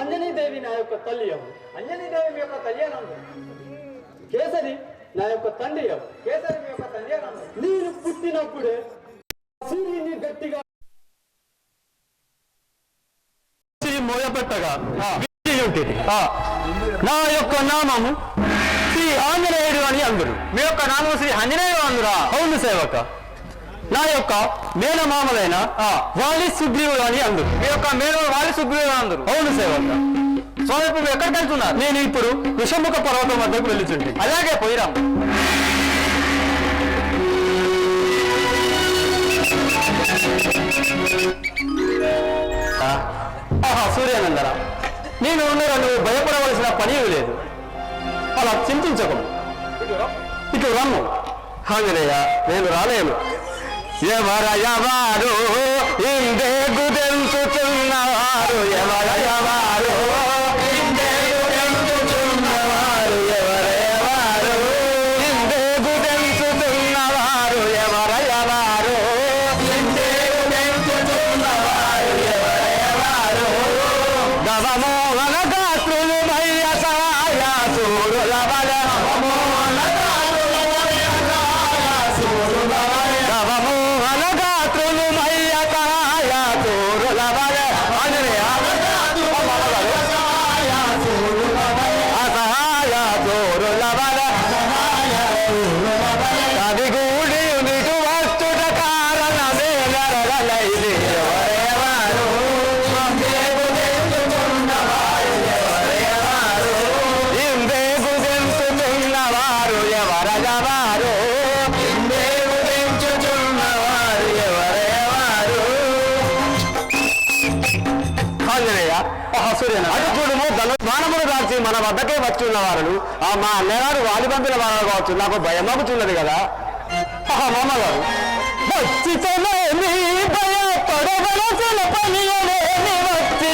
అంజనీ దేవి నా యొక్క తల్లి అంజనీ దేవి మీ యొక్క తల్లి అని కేసరి నా యొక్క తండ్రి కేసరి మీ యొక్క తండ్రి నేను పుట్టినప్పుడే సూర్యుని గట్టిగా నా యొక్క నామము శ్రీ ఆంజనేయుడు అని అందరు మీ యొక్క నామం శ్రీ ఆంజనేయుడు అందురా? అవును సేవక. నా యొక్క మేనమామలైన వాలి సుగ్రీవుడు అని అందరు మీ యొక్క మేన వాలి సుగ్రీవుడు అందరు అవును సేవక. స్వామి ఇప్పుడు ఎక్కడికి వెళ్తున్నా నేను ఇప్పుడు విషముఖ పర్వతం వద్దకు వెళ్ళుచుండి అలాగే పోయిరాము. ఆహా నేను ఉన్నా నువ్వు భయపడవలసిన పని లేదు. అలా చింతించకు. ఇటు రమ్ము. హాంగనయ్య నేను రాలేను. ఎవరయ్యవారు ఇందే గుదెల్ వద్దకే వచ్చి ఉన్నవారు ఆ మా అన్నగారు వాలిబంధుల వారు కావచ్చు నాకు భయం అవుతున్నది కదా. మామగారు. వచ్చి భయపడవలసిన పని వచ్చి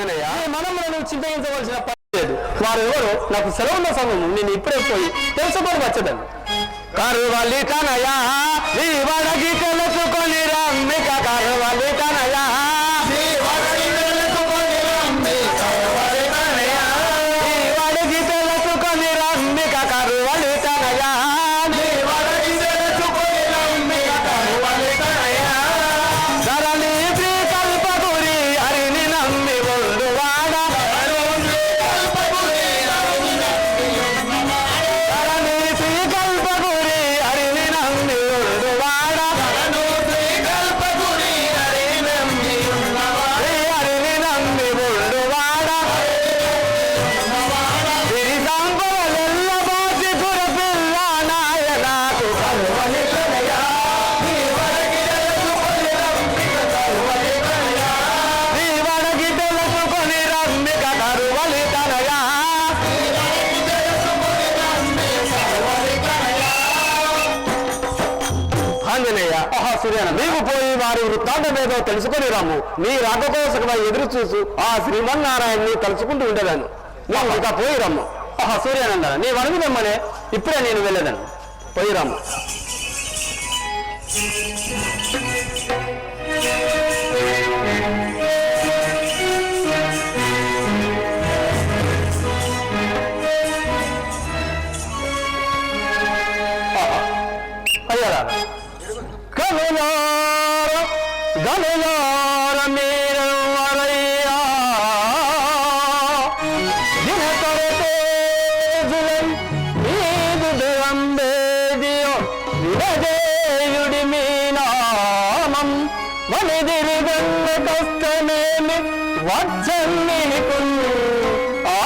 ఆంజనేయ మనం పని లేదు. వారు ఎవరు నాకు సెలవున్న సమయం నేను ఇప్పుడే పోయి తెలుసుకోవడం వచ్చదండి కరువలి కనయా తెలుసుకొని రాము. నీ రాక కోసమై ఎదురు చూసు ఆ శ్రీమన్నారాయణని తలుచుకుంటూ ఉండేదాను నువ్వు ఇక పోయి రమ్ము. ఆహా సూర్యానంద నీ వణుగు రమ్మనే. ఇప్పుడే నేను వెళ్ళేదాను పోయి రమ్ము. అయ్యారా? కనులార వనిదిరి వచ్చి కష్టమేమి ఆ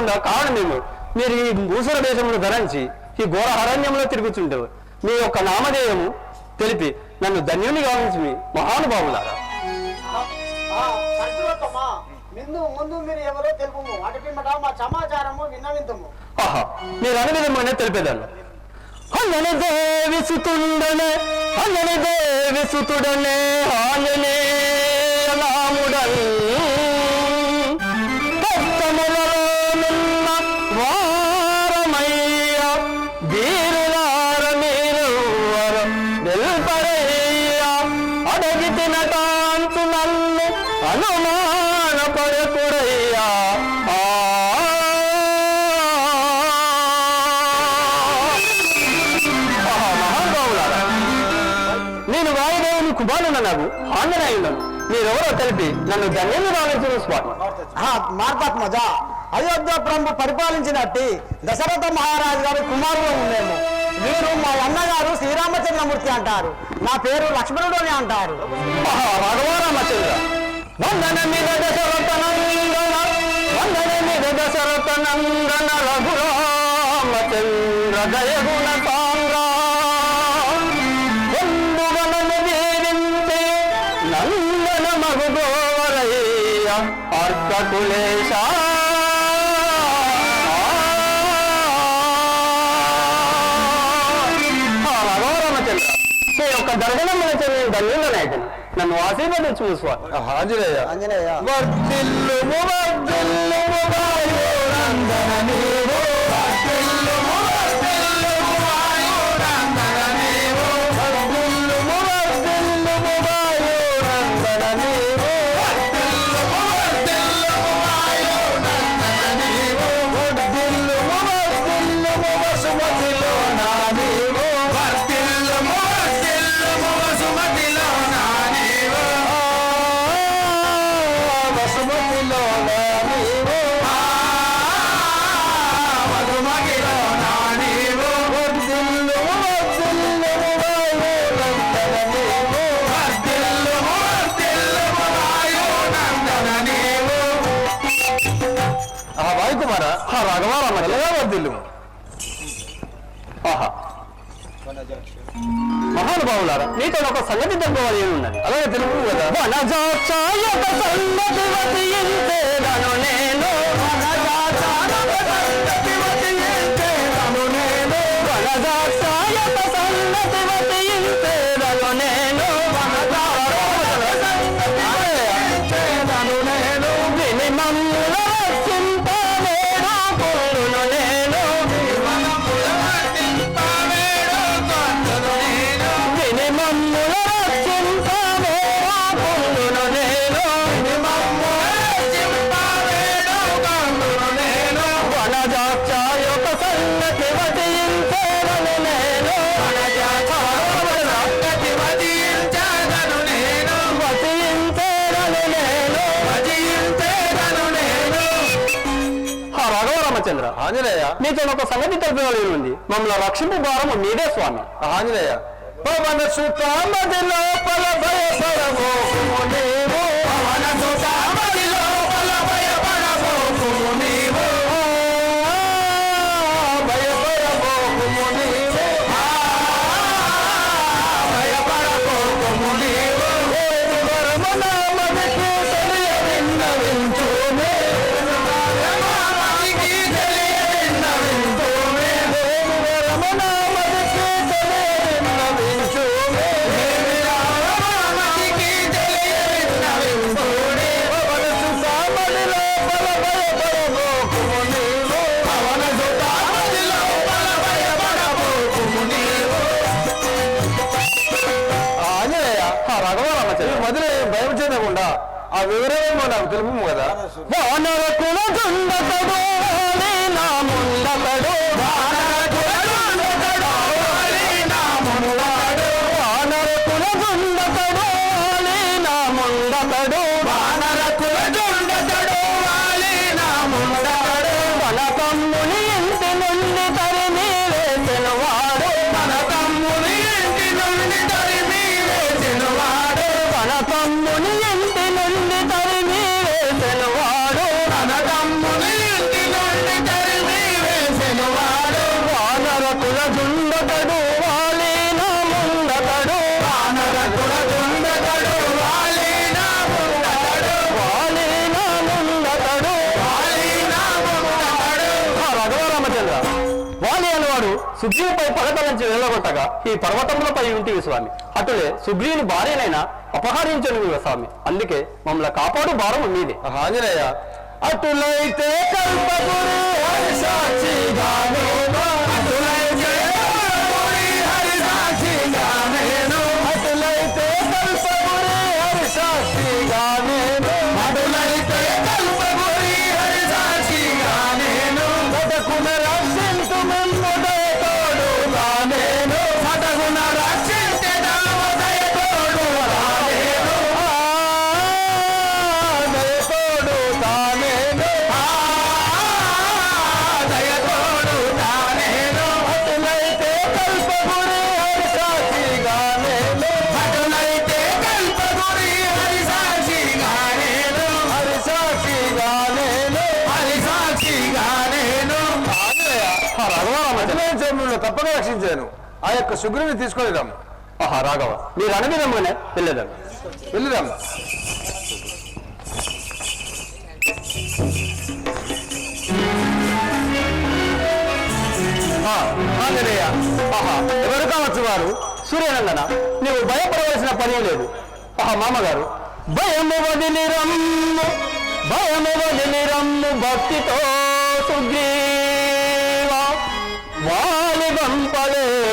ఉండ కారణమేమో? మీరు ఈ భూసుర దేశంలో ధరించి ఈ ఘోర అరణ్యంలో తిరుగుతుంటారు మీ యొక్క నామధేయము తెలిపి నన్ను ధన్యుని గావించి మీ మహానుభావులారా. మీరు ఎవరో తెలుపు అటు పిమ్మట మా సమాచారము విన్నవింతము. మీరెవరో తెలిపి నన్ను ధన్యులు రావించిన స్వామి మార్పాత్మజ అయోధ్య ప్రభు పరిపాలించినట్టి దశరథ మహారాజు గారి కుమారులు ఉండేము. వీరు మా అన్నగారు శ్రీరామచంద్రమూర్తి అంటారు. నా పేరు లక్ష్మణుడు అని అంటారు. భగవారామచంద్ర వందన మీద దశరథ నందన వందన మీద దశరథ నందన రఘురామచంద్ర దయగుణ అర్కకులేశ మీ యొక్క దర్శనం చెందిన ధన్యులనైతను నన్ను ఆశీర్వదించు స్వామి. ఆంజనేయ. రాఘవారామ ఎలాగా వర్ధిల్లు ఆహా మహానుభావులారా నీతో ఒక సంగతి తెలుసుకోవాలి ఉన్నది అలాగే తెలుగు కదా వనజాచాయక రాఘవరామచంద్ర ఆంజనేయ. నీతో ఒక సంగతి తెలిపేవాళ్ళు ఉంది మమ్మల్ని రక్షింపు భారం మీదే స్వామి. ఆంజనేయ. పవన సుతామది లోపల భయపడబోకుము ఆ వివరమేమో నాకు తెలుపు కదా. వానర కుల దుండతడు నా ముండతడు సుగ్రీవుపై పగట నుంచి వెళ్ళగొట్టగా ఈ పర్వతములపై ఉంటివి స్వామి. అటులే సుగ్రీవుని భార్యనైనా అపహరించను స్వామి. అందుకే మమ్మల్ని కాపాడు భారం మీదే. ఆంజనేయ. అటులైతే కల్పగురు హరిసాక్షిగాను రఘురామచంద్రుని తప్పక రక్షించాను. ఆ యొక్క సుగ్రీవుని తీసుకొని రాము ఆహా రాఘవ. మీరు అనవిధముగానే వెళ్ళేదాన్ని వెళ్ళిరాము. ఆ, ఆంజనేయ. ఆహా ఎవరు కావచ్చు వారు? సూర్యనందన? నీవు భయపడవలసిన పని లేదు. ఆహా మామగారు. భయము వదిలి రమ్ము భయము వదిలి రమ్ము భక్తితో సుగ్రీవా వాలి పంపలేదు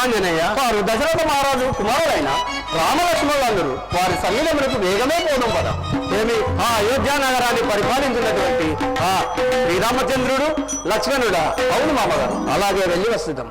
ఆంజనేయ వారు దశరథ మహారాజు కుమారుడైన రామలక్ష్మణులందరూ వారి సన్నిధములకు వేగమే పోవడం పద. ఏమి? ఆ అయోధ్య నగరాన్ని పరిపాలించినటువంటి ఆ శ్రీరామచంద్రుడు లక్ష్మణుడా? అవును మామగారు. అలాగే వెళ్ళి వస్తున్నాం